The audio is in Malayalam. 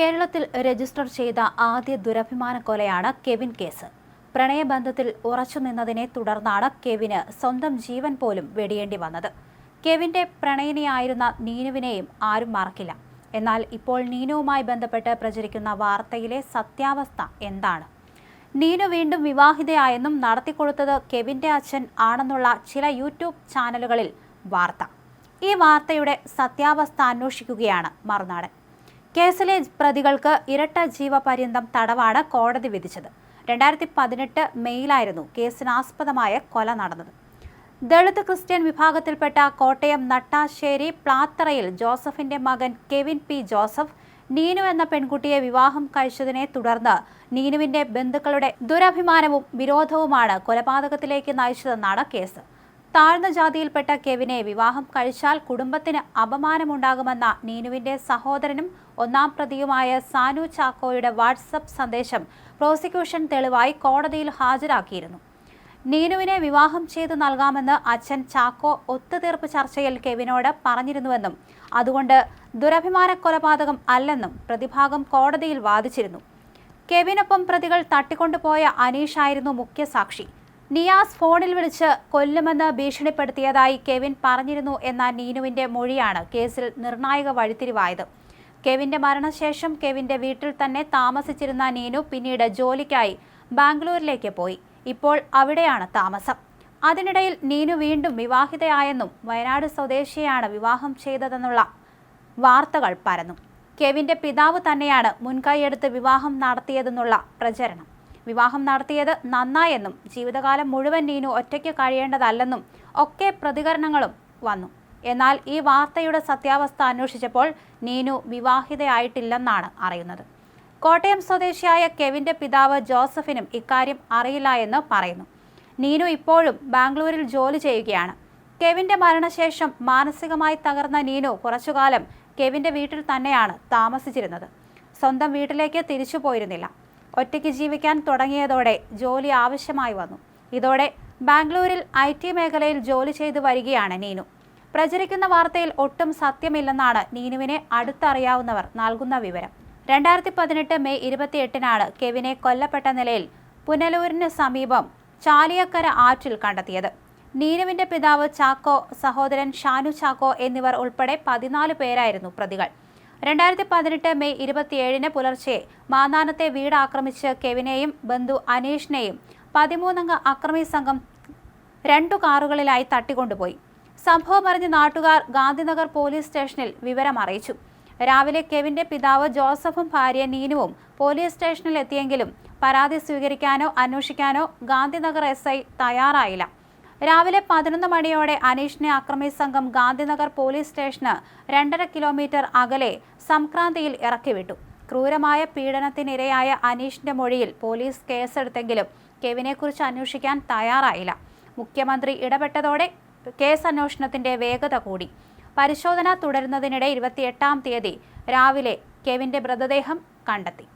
കേരളത്തിൽ രജിസ്റ്റർ ചെയ്ത ആദ്യ ദുരഭിമാന കൊലയാണ് കെവിൻ കേസ്. പ്രണയബന്ധത്തിൽ ഉറച്ചുനിന്നതിനെ തുടർന്നാണ് കെവിന് സ്വന്തം ജീവൻ പോലും വെടിയേണ്ടി വന്നത്. കെവിന്റെ പ്രണയിനിയായിരുന്ന നീനുവിനെയും ആരും മറക്കില്ല. എന്നാൽ ഇപ്പോൾ നീനുവുമായി ബന്ധപ്പെട്ട് പ്രചരിക്കുന്ന വാർത്തയിലെ സത്യാവസ്ഥ എന്താണ്? നീനു വീണ്ടും വിവാഹിതയായെന്നും നടത്തിക്കൊടുത്തത് കെവിന്റെ അച്ഛൻ ആണെന്നുള്ള ചില യൂട്യൂബ് ചാനലുകളിൽ വാർത്ത. ഈ വാർത്തയുടെ സത്യാവസ്ഥ അന്വേഷിക്കുകയാണ് മറുനാടൻ. കേസിലെ പ്രതികൾക്ക് ഇരട്ട ജീവപര്യന്തം തടവാണ് കോടതി വിധിച്ചത്. രണ്ടായിരത്തി പതിനെട്ട് മെയ്യിലായിരുന്നു കേസിനാസ്പദമായ കൊല നടന്നത്. ദളിത് ക്രിസ്ത്യൻ വിഭാഗത്തിൽപ്പെട്ട കോട്ടയം നട്ടാശ്ശേരി പ്ലാത്തറയിൽ ജോസഫിന്റെ മകൻ കെവിൻ പി ജോസഫ് നീനു എന്ന പെൺകുട്ടിയെ വിവാഹം കഴിച്ചതിനെ തുടർന്ന് നീനുവിന്റെ ബന്ധുക്കളുടെ ദുരഭിമാനവും വിരോധവുമാണ് കൊലപാതകത്തിലേക്ക് നയിച്ചതെന്നാണ് കേസ്. താഴ്ന്ന ജാതിയിൽപ്പെട്ട കെവിനെ വിവാഹം കഴിച്ചാൽ കുടുംബത്തിന് അപമാനമുണ്ടാകുമെന്ന നീനുവിന്റെ സഹോദരനും ഒന്നാം പ്രതിയുമായ സാനു ചാക്കോയുടെ വാട്സപ്പ് സന്ദേശം പ്രോസിക്യൂഷൻ തെളിവായി കോടതിയിൽ ഹാജരാക്കിയിരുന്നു. നീനുവിനെ വിവാഹം ചെയ്തു നൽകാമെന്ന് അച്ഛൻ ചാക്കോ ഒത്തുതീർപ്പ് ചർച്ചയിൽ കെവിനോട് പറഞ്ഞിരുന്നുവെന്നും അതുകൊണ്ട് ദുരഭിമാന കൊലപാതകം അല്ലെന്നും പ്രതിഭാഗം കോടതിയിൽ വാദിച്ചിരുന്നു. കെവിനൊപ്പം പ്രതികൾ തട്ടിക്കൊണ്ടുപോയ അനീഷായിരുന്നു മുഖ്യ സാക്ഷി നിയാസ് ഫോണിൽ വിളിച്ച് കൊല്ലുമെന്ന് ഭീഷണിപ്പെടുത്തിയതായി കെവിൻ പറഞ്ഞിരുന്നു എന്ന നീനുവിന്റെ മൊഴിയാണ് കേസിൽ നിർണായക വഴിത്തിരിവായത്. കെവിന്റെ മരണശേഷം കെവിന്റെ വീട്ടിൽ തന്നെ താമസിച്ചിരുന്ന നീനു പിന്നീട് ജോലിക്കായി ബാംഗ്ലൂരിലേക്ക് പോയി. ഇപ്പോൾ അവിടെയാണ് താമസം. അതിനിടയിൽ നീനു വീണ്ടും വിവാഹിതയായെന്നും വയനാട് സ്വദേശിയാണ് വിവാഹം ചെയ്തതെന്നുള്ള വാർത്തകൾ പരന്നു. കെവിന്റെ പിതാവ് തന്നെയാണ് മുൻകൈയെടുത്ത് വിവാഹം നടത്തിയതെന്നുള്ള പ്രചരണം. വിവാഹം നടത്തിയത് നന്നായെന്നും ജീവിതകാലം മുഴുവൻ നീനു ഒറ്റയ്ക്ക് കഴിയേണ്ടതല്ലെന്നും ഒക്കെ പ്രതികരണങ്ങളും വന്നു. എന്നാൽ ഈ വാർത്തയുടെ സത്യാവസ്ഥ അന്വേഷിച്ചപ്പോൾ നീനു വിവാഹിതയായിട്ടില്ലെന്നാണ് അറിയുന്നത്. കോട്ടയം സ്വദേശിയായ കെവിന്റെ പിതാവ് ജോസഫിനും ഇക്കാര്യം അറിയില്ല എന്ന് പറയുന്നു. നീനു ഇപ്പോഴും ബാംഗ്ലൂരിൽ ജോലി ചെയ്യുകയാണ്. കെവിന്റെ മരണശേഷം മാനസികമായി തകർന്ന നീനു കുറച്ചുകാലം കെവിന്റെ വീട്ടിൽ തന്നെയാണ് താമസിച്ചിരുന്നത്. സ്വന്തം വീട്ടിലേക്ക് തിരിച്ചു പോയിരുന്നില്ല. ഒറ്റയ്ക്ക് ജീവിക്കാൻ തുടങ്ങിയതോടെ ജോലി ആവശ്യമായി വന്നു. ഇതോടെ ബാംഗ്ലൂരിൽ ഐ ടി മേഖലയിൽ ജോലി ചെയ്തു വരികയാണ് നീനു. പ്രചരിക്കുന്ന വാർത്തയിൽ ഒട്ടും സത്യമില്ലെന്നാണ് നീനുവിനെ അടുത്തറിയാവുന്നവർ നൽകുന്ന വിവരം. രണ്ടായിരത്തി പതിനെട്ട് മെയ് ഇരുപത്തിയെട്ടിനാണ് കെവിനെ കൊല്ലപ്പെട്ട നിലയിൽ പുനലൂരിന് സമീപം ചാലിയക്കര ആറ്റിൽ കണ്ടെത്തിയത്. നീനുവിന്റെ പിതാവ് ചാക്കോ സഹോദരൻ ഷാനു ചാക്കോ എന്നിവർ ഉൾപ്പെടെ പതിനാല് പേരായിരുന്നു പ്രതികൾ. രണ്ടായിരത്തി പതിനെട്ട് മെയ് ഇരുപത്തിയേഴിന് പുലർച്ചെ മാന്നാനത്തെ വീട് ആക്രമിച്ച് കെവിനെയും ബന്ധു അനീഷിനെയും പതിമൂന്നംഗ അക്രമി സംഘം രണ്ടു കാറുകളിലായി തട്ടിക്കൊണ്ടുപോയി. സംഭവം അറിഞ്ഞ് നാട്ടുകാർ ഗാന്ധിനഗർ പോലീസ് സ്റ്റേഷനിൽ വിവരം അറിയിച്ചു. രാവിലെ കെവിന്റെ പിതാവ് ജോസഫും ഭാര്യ നീനുവും പോലീസ് സ്റ്റേഷനിൽ എത്തിയെങ്കിലും പരാതി സ്വീകരിക്കാനോ അന്വേഷിക്കാനോ ഗാന്ധിനഗർ എസ് ഐ തയ്യാറായില്ല. രാവിലെ പതിനൊന്ന് മണിയോടെ അനീഷിനെ അക്രമി സംഘം ഗാന്ധിനഗർ പോലീസ് സ്റ്റേഷന് രണ്ടര കിലോമീറ്റർ അകലെ സംക്രാന്തിയിൽ ഇറക്കിവിട്ടു. ക്രൂരമായ പീഡനത്തിനിരയായ അനീഷിന്റെ മൊഴിയിൽ പോലീസ് കേസെടുത്തെങ്കിലും കെവിനെക്കുറിച്ച് അന്വേഷിക്കാൻ തയ്യാറായില്ല. മുഖ്യമന്ത്രി ഇടപെട്ടതോടെ കേസ് അന്വേഷണത്തിന്റെ വേഗത കൂടി. പരിശോധന തുടരുന്നതിനിടെ ഇരുപത്തിയെട്ടാം തീയതി രാവിലെ കെവിന്റെ മൃതദേഹം കണ്ടെത്തി.